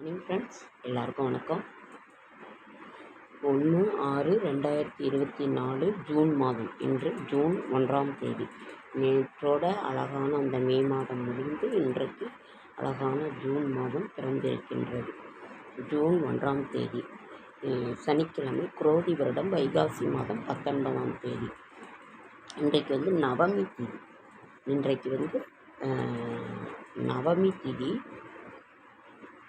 Morning friends எல்லாருக்கும் வணக்கம். ஒன்று ஆறு ரெண்டாயிரத்தி இருபத்தி நாலு ஜூன் மாதம். இன்று ஜூன் ஒன்றாம் தேதி. நேற்றோட அழகான அந்த மே மாதம் முடிந்து இன்றைக்கு அழகான ஜூன் மாதம் பிறந்திருக்கின்றது. ஜூன் ஒன்றாம் தேதி. சனிக்கிழமை குரோதி வருடம் வைகாசி மாதம் பத்தொன்பதாம் தேதி. இன்றைக்கு வந்து நவமி திதி. இன்றைக்கு வந்து நவமி திதி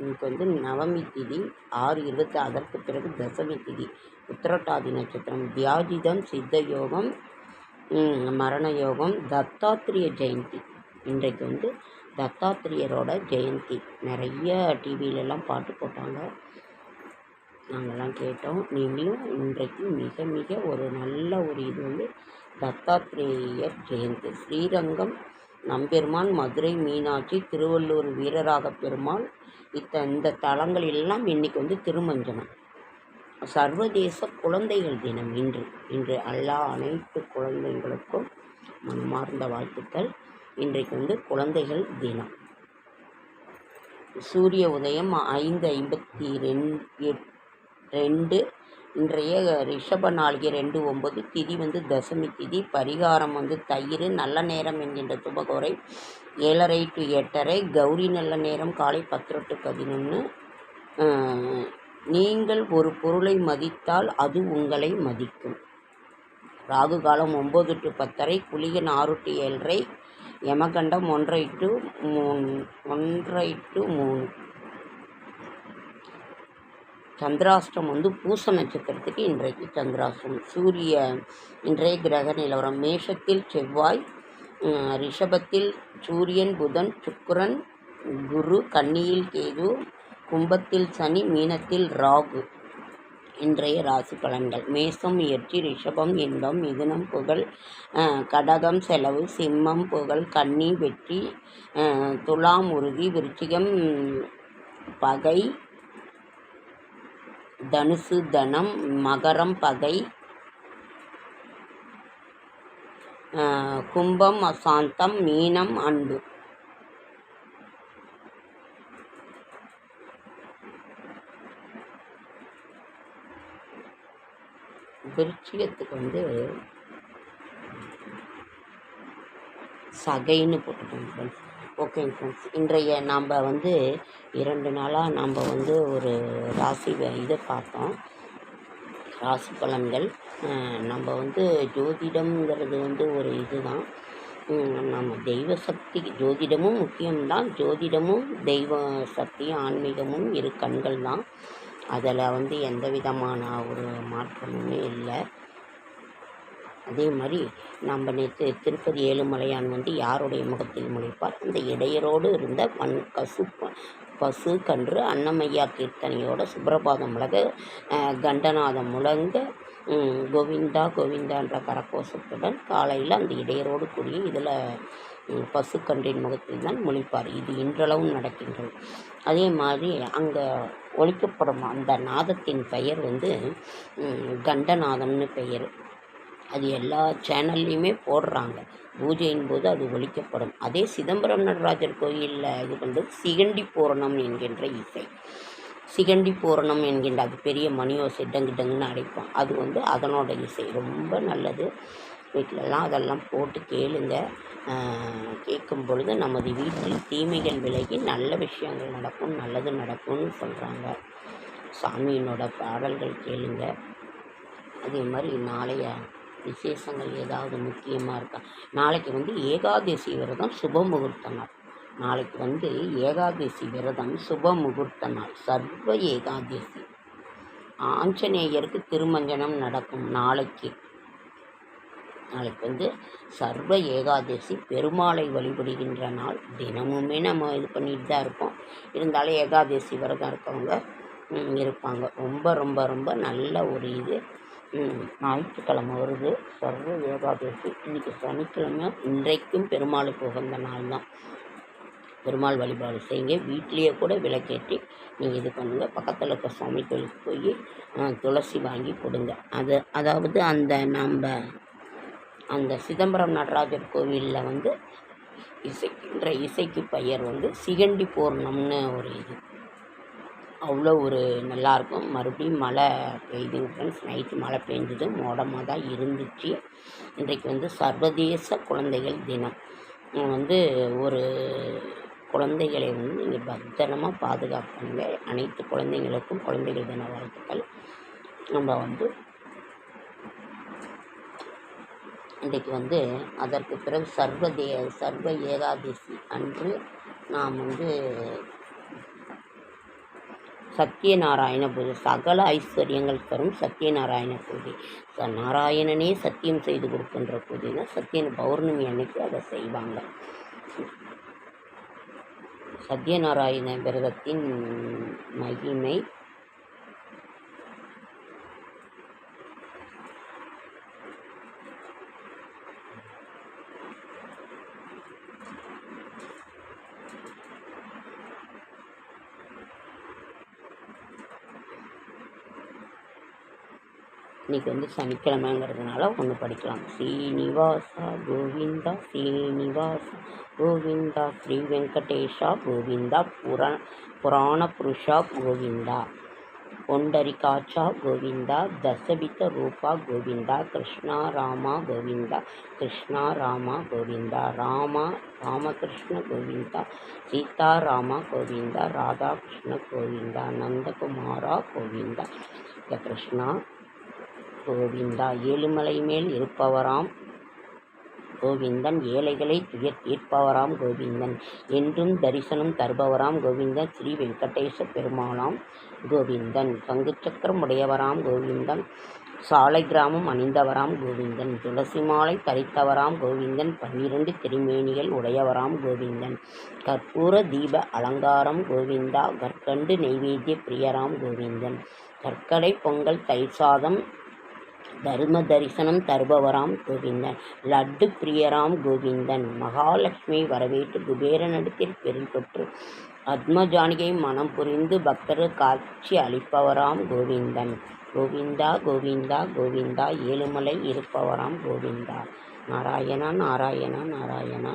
இன்னைக்கு வந்து நவமி திதி ஆறு இருபத்தி அதற்கு பிறகு தசமி திதி. உத்திரட்டாதி நட்சத்திரம் தியாஜிதம் சித்த யோகம் மரண யோகம் தத்தாத்திரிய ஜெயந்தி. இன்றைக்கு வந்து தத்தாத்திரியரோட ஜெயந்தி. நிறைய டிவியிலலாம் பாட்டு போட்டாங்க. நாங்கள்லாம் கேட்டோம். நீங்களும் இன்றைக்கு மிக மிக ஒரு நல்ல ஒரு இது வந்து தத்தாத்திரேயர் ஜெயந்தி. ஸ்ரீரங்கம் நம்பெருமான் மதுரை மீனாட்சி திருவள்ளூர் வீரராக பெருமாள். இத்த இந்த தலங்கள் எல்லாம் இன்னைக்கு வந்து திருமஞ்சனம். சர்வதேச குழந்தைகள் தினம் இன்று. இன்று எல்லா அனைத்து குழந்தைகளுக்கும் மனமார்ந்த வாழ்த்துக்கள். இன்றைக்கு வந்து குழந்தைகள் தினம். சூரிய உதயம் ஐந்து ஐம்பத்தி ரெண்டு ரெண்டு இன்றைய ரிஷப நாளிகை ரெண்டு ஒம்பது திதி வந்து தசமி திதி பரிகாரம் வந்து தயிர் நல்ல நேரம் என்கின்ற துபகோரை ஏழரை டு எட்டரை கௌரி நல்ல நேரம் காலை பத்து டு பதினொன்று நீங்கள் ஒரு பொருளை மதித்தால் அது உங்களை மதிக்கும். ராகு காலம் ஒம்பது டு பத்தரை குளிகன் ஆறு டு ஏழரை யமகண்டம் ஒன்றை டு மூணு ஒன்றை டு மூணு சந்திராஷ்டம் வந்து பூச நட்சத்திரத்துக்கு இன்றைக்கு சந்திராஷ்டம் சூரிய இன்றைய கிரக நிலவரம் மேஷத்தில் செவ்வாய் ரிஷபத்தில் சூரியன் புதன் சுக்கரன் குரு கன்னியில் கேது கும்பத்தில் சனி மீனத்தில் ராகு. இன்றைய ராசி பலன்கள். மேசம் முயற்சி ரிஷபம் இன்பம் மிதுனம் புகழ் கடகம் செலவு சிம்மம் புகழ் கன்னி வெற்றி துலாம் உறுதி விருச்சிகம் பகை தனுசு தனம் மகரம் பகை கும்பம் அசாந்தம் மீனம் அன்பு. விருச்சிகத்துக்கு வந்து சகைன்னு போட்டுக்கோங்க ஃப்ரெண்ட்ஸ் ஓகேங்க ஃப்ரெண்ட்ஸ் இன்றைய நாம் வந்து இரண்டு நாளாக நாம் வந்து ஒரு ராசி இதை பார்த்தோம். ராசி பலன்கள். நம்ம வந்து ஜோதிடம்ங்கிறது வந்து ஒரு இதுதான். நம்ம தெய்வ சக்தி ஜோதிடமும் முக்கியம்தான். ஜோதிடமும் தெய்வ சக்தியும் ஆன்மீகமும் இரு கண்கள் தான் அதில் வந்து எந்த விதமான ஒரு மாற்றமுமே இல்லை. அதே மாதிரி நம்ம நேற்று திருப்பதி ஏழுமலையான் வந்து யாருடைய முகத்தில் முளைப்பார் அந்த இடையரோடு இருந்த மண் கசு பசு கன்று அன்னமையா கீர்த்தனையோட சுப்பிரபாதம் முழக கண்டநாதம் முழங்க கோவிந்தா கோவிந்தான்ற கரகோஷத்துடன் காலையில் அந்த இடையரோடு கூடிய இதில் பசுக்கன்றின் முகத்தில் தான் முழிப்பார். இது இன்றளவும் நடக்கின்றது. அதே மாதிரி அங்கே ஒழிக்கப்படும் அந்த நாதத்தின் பெயர் வந்து கண்டநாதம்னு பெயர். அது எல்லா சேனல்லையுமே போடுறாங்க. பூஜையின் போது அது ஒழிக்கப்படும் அதே சிதம்பரம் நடராஜர் கோயிலில் இது பண்ணுறது சிகண்டி பூரணம் என்கின்ற இசை. சிகண்டி பூரணம் என்கின்ற அது பெரிய மணியோசை டங்கு டங்குன்னு அடைப்போம். அது வந்து அதனோட இசை. ரொம்ப நல்லது. வீட்டிலலாம் அதெல்லாம் போட்டு கேளுங்க. கேட்கும் பொழுது நமது வீட்டில் தீமைகள் விலகி நல்ல விஷயங்கள் நடக்கும் நல்லது நடக்கும்னு சொல்கிறாங்க சாமியினோட பாடல்கள் கேளுங்க. அதே மாதிரி நாளைய விசேஷங்கள் ஏதாவது முக்கியமாக இருக்கா? நாளைக்கு வந்து ஏகாதசி விரதம் சுப முகூர்த்த நாள். நாளைக்கு வந்து ஏகாதசி விரதம் சுப முகூர்த்த நாள். சர்வ ஏகாதசி. ஆஞ்சநேயருக்கு திருமஞ்சனம் நடக்கும் நாளைக்கு. நாளைக்கு வந்து சர்வ ஏகாதசி. பெருமாளை வழிபடுகின்ற நாள். தினமுமே நம்ம இது பண்ணிட்டு தான் இருப்போம். இருந்தாலும் ஏகாதசி விரதம் இருக்கவங்க இருப்பாங்க. ரொம்ப ரொம்ப ரொம்ப நல்ல ஒரு இது. ஞாயிற்றுக்கிழமை வருது. சர்வ ஏகாதசி. இன்னைக்கு சனிக்கிழமை இன்றைக்கும் பெருமாளுக்கு உகந்த நாள் தான் பெருமாள் வழிபாடு செய்யுங்க. வீட்லேயே கூட விளக்கேற்றி நீங்கள் இது பண்ணுங்கள் பக்கத்தில் இருக்க சுவாமி கோயிலுக்கு போய் துளசி வாங்கி கொடுங்க. அது அதாவது அந்த நம்ம அந்த சிதம்பரம் நடராஜர் கோவிலில் வந்து இசைக்கின்ற இசைக்கு பெயர் வந்து சிகண்டி பூர்ணம்னு ஒரு இது. அவ்வளோ ஒரு நல்லாயிருக்கும். மறுபடியும் மழை பெய்யுதுங்க ஃப்ரெண்ட்ஸ் நைட்டு மழை பெய்ஞ்சது மோடமாக தான் இருந்துச்சு. இன்றைக்கு வந்து சர்வதேச குழந்தைகள் தினம். வந்து ஒரு குழந்தைகளை வந்து நீங்கள் பத்திரமாக பாதுகாப்பாங்க அனைத்து குழந்தைங்களுக்கும் குழந்தைகள் தின வாழ்த்துக்கள். நம்ம வந்து இன்றைக்கு வந்து அதற்கு பிறகு சர்வதே சர்வ ஏகாதசி அன்று நாம் வந்து சத்யநாராயண பூஜை. சகல ஐஸ்வர்யங்கள் தரும் சத்யநாராயண பூஜை. ச நாராயணனே சத்தியம் செய்து கொடுக்கின்ற பூஜைனா சத்யன் பௌர்ணமி அன்னைக்கு அதை செய்வாங்க. சத்யநாராயண விரதத்தின் மகிமை இன்னைக்கு வந்து சனிக்கிழமைங்கிறதுனால ஒன்று படிக்கலாம். ஸ்ரீனிவாசா கோவிந்தா ஸ்ரீனிவாசா கோவிந்தா ஸ்ரீ வெங்கடேஷா கோவிந்தா புரா புராண புருஷா கோவிந்தா ஒண்டரிகாச்சா கோவிந்தா தசவித ரூபா கோவிந்தா கிருஷ்ணா ராமா கோவிந்தா கிருஷ்ணா ராமா கோவிந்தா ராமா ராமகிருஷ்ண கோவிந்தா சீதாராமா கோவிந்தா ராதாகிருஷ்ண கோவிந்தா நந்தகுமாரா கோவிந்தா கிருஷ்ணா கோவிந்தா ஏழுமலை மேல் இருப்பவராம். கோவிந்தன் ஏழைகளை துயர் தீர்ப்பவராம் கோவிந்தன். என்றும் தரிசனம் தருபவராம் கோவிந்தன். ஸ்ரீ வெங்கடேச பெருமாளாம் கோவிந்தன். பங்கு சக்கரம் உடையவராம் கோவிந்தன். சாலை கிராமம் அணிந்தவராம் கோவிந்தன். துளசி மாலை தரித்தவராம் கோவிந்தன். பன்னிரண்டு திருமேனிகள் உடையவராம் கோவிந்தன். கற்பூர தீப அலங்காரம் கோவிந்தா. கற்கண்டு நெய்வேத்திய பிரியராம் கோவிந்தன். கற்கடை பொங்கல் தயிர் சாதம் தர்ம தரிசனம் தருபவராம் கோவிந்தன். லட்டு பிரியராம் கோவிந்தன். மகாலட்சுமி வரவேற்று குபேரனிடத்தில் பெருந்தொற்று பெற்று பத்மஜானியை மனம் புரிந்து பக்தர் காட்சி அளிப்பவராம் கோவிந்தன். கோவிந்தா கோவிந்தா கோவிந்தா ஏழுமலை இருப்பவராம் கோவிந்தா. நாராயணா நாராயணா நாராயணா.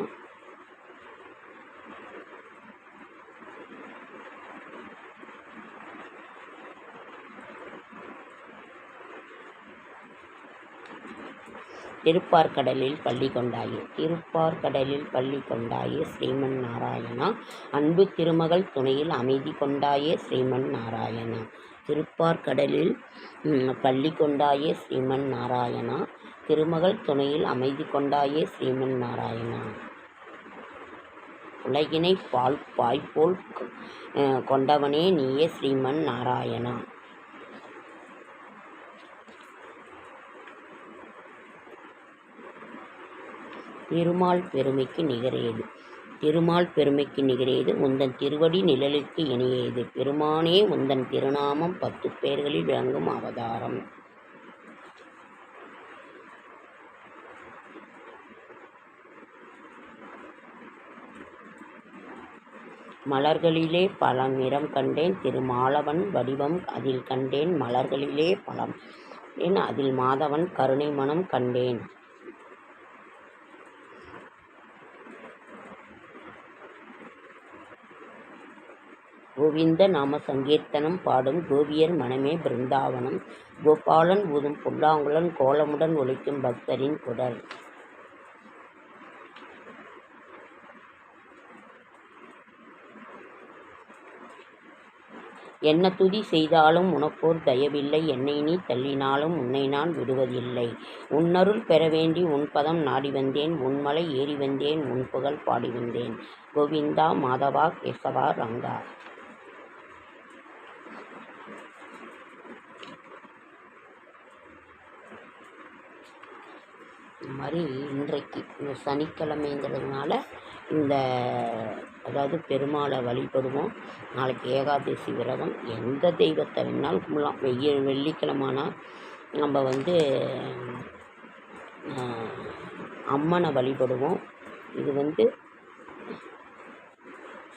திருப்பார்கடலில் பள்ளி கொண்டாயே திருப்பார்கடலில் பள்ளி கொண்டாயே ஸ்ரீமன் நாராயணா. அன்பு திருமகள் துணையில் அமைதி கொண்டாயே ஸ்ரீமன் நாராயணா. திருப்பார்கடலில் ம், பள்ளி கொண்டாயே ஸ்ரீமன் நாராயணா. திருமகள் துணையில் அமைதி கொண்டாயே ஸ்ரீமன் நாராயணா. உலகினை பால் பாய்போல் கொண்டவனே நீயே ஸ்ரீமன் நாராயணா. திருமால் பெருமைக்கு நிகரேது. திருமால் பெருமைக்கு நிகரேது. உந்தன் திருவடி நிழலுக்கு இணையேது. பெருமானே உந்தன் திருநாமம் பத்து பேர்களில் விளங்கும் அவதாரம். மலர்களிலே பல நிறம் கண்டேன். திருமாலவன் வடிவம் அதில் கண்டேன். மலர்களிலே பலம் என் அதில் மாதவன் கருணை மனம் கண்டேன். கோவிந்த நாம சங்கீர்த்தனம் பாடும் கோபியர் மனமே பிருந்தாவனம். கோபாலன் ஊதும் புல்லாங்குழல் கோலமுடன் ஒழிக்கும் பக்தரின் குடல். என்ன துதி செய்தாலும் உனக்கோர் தயவில்லை. என்னை நீ தள்ளினாலும் உன்னை நான் விடுவதில்லை. உன்னருள் பெற வேண்டி உன் பதம் நாடி வந்தேன். உன்மலை ஏறி வந்தேன். உன் புகழ் பாடி வந்தேன். கோவிந்தா மாதவா கேசவா ரங்கா இந்த மாதிரி இன்றைக்கு இந்த சனிக்கிழமைங்கிறதுனால இந்த அதாவது பெருமாளை வழிபடுவோம். நாளைக்கு ஏகாதசி விரதம். எந்த தெய்வத்தை வேணாலும் கும்பலாம் வெய்ய வெள்ளிக்கிழமானா நம்ம வந்து அம்மனை வழிபடுவோம். இது வந்து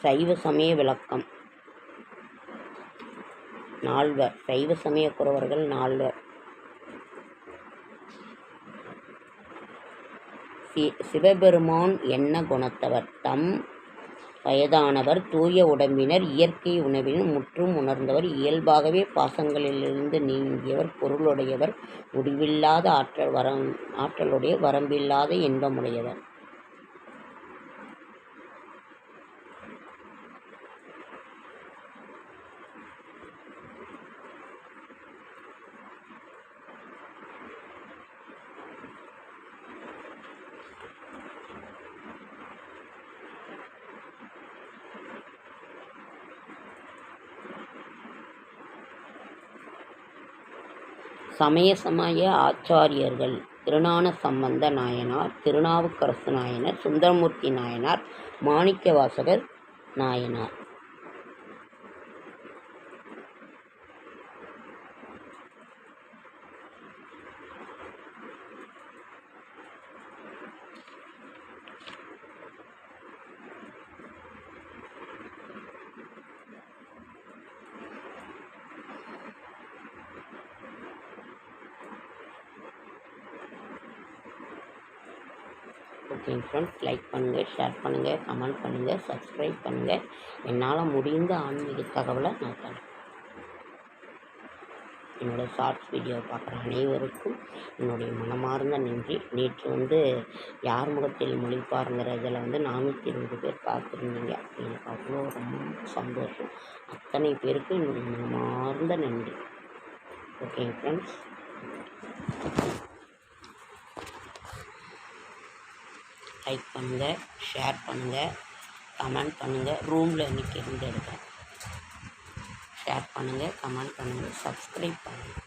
சைவ சமய விளக்கம். நால்வர் சைவ சமய குறவர்கள் நால்வர். சி- சிவபெருமான் என்ன குணத்தவர்? தம் வயதானவர் தூய உடம்பினர் இயற்கை உணவினர் முற்றும் உணர்ந்தவர் இயல்பாகவே பாசங்களிலிருந்து நீங்கியவர் பொருளுடையவர் முடிவில்லாத ஆற்றல் வரம் ஆற்றலுடைய வரம்பில்லாத இன்பமுடையவர். சமய சமய ஆச்சாரியர்கள். திருஞான சம்பந்த நாயனார் திருநாவுக்கரசு நாயனார் சுந்தரமூர்த்தி நாயனார் மாணிக்கவாசகர் நாயனார். ஓகேங்க ஃப்ரெண்ட்ஸ் லைக் பண்ணுங்கள் ஷேர் பண்ணுங்கள் கமெண்ட் பண்ணுங்கள் சப்ஸ்கிரைப் பண்ணுங்கள் என்னால் முடிந்த ஆன்மீக தகவலை நான் தரேன். என்னோடய ஷார்ட்ஸ் வீடியோ பார்க்குற அனைவருக்கும் என்னுடைய மனமார்ந்த நன்றி. நேற்று வந்து யார் முகத்தில் மொழிப்பாருங்கிற இதில் வந்து நானூற்றி இருபது பேர் பார்த்துருந்தீங்க. எனக்கு அவ்வளோ ரொம்ப சந்தோஷம். அத்தனை பேருக்கு என்னுடைய மனமார்ந்த நன்றி. ஓகேங்க ஃப்ரெண்ட்ஸ் லைக் பண்ணுங்கள் ஷேர் பண்ணுங்கள் கமெண்ட் பண்ணுங்கள் ரூமில் இன்றைக்கி இருந்து எடுக்கிறேன் ஷேர் பண்ணுங்கள் கமெண்ட் பண்ணுங்கள் சப்ஸ்கிரைப் பண்ணுங்கள்